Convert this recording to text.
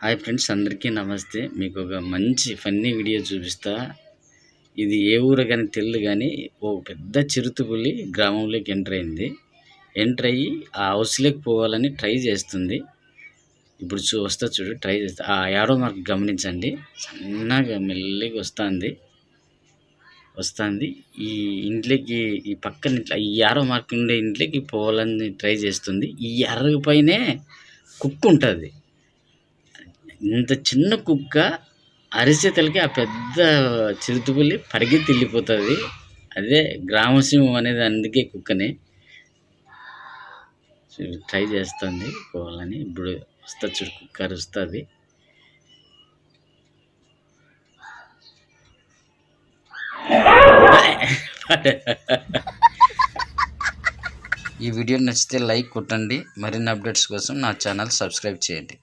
Hi friends అందరికీ నమస్తే. మీకు ఒక మంచి ఫన్నీ వీడియో చూపిస్తా. ఇది ఏ ఊరు కానీ తెల్లు కానీ ఓ పెద్ద చిరుతపులి గ్రామంలోకి ఎంటర్ అయింది. ఎంటర్ అయ్యి ఆ హౌస్లోకి పోవాలని ట్రై చేస్తుంది. ఇప్పుడు చూ వస్తా చూడు ట్రై చేస్తా. ఆ యాడో మార్క్ గమనించండి. సన్నగా మెల్లిగా వస్తుంది. వస్తుంది. ఈ ఇంట్లోకి ఈ పక్కన ఇట్లా ఈ యారో మార్క్ ఉండే ఇంట్లోకి పోవాలని ట్రై చేస్తుంది. ఈ ఎర్ర పైనే కుక్ ఉంటుంది ఇంత చిన్న కుక్క అరిచేతలకి ఆ పెద్ద చిరుతుపులి పరిగెత్తి వెళ్ళిపోతుంది అదే గ్రామసింహం అనేది అందుకే కుక్కని. ట్రై చేస్తుంది పోవాలని. ఇప్పుడు వస్తా చూడు కుక్క అరుస్తుంది. ఈ వీడియో నచ్చితే లైక్ కొట్టండి. మరిన్ని అప్డేట్స్ కోసం నా ఛానల్ సబ్స్క్రైబ్ చేయండి.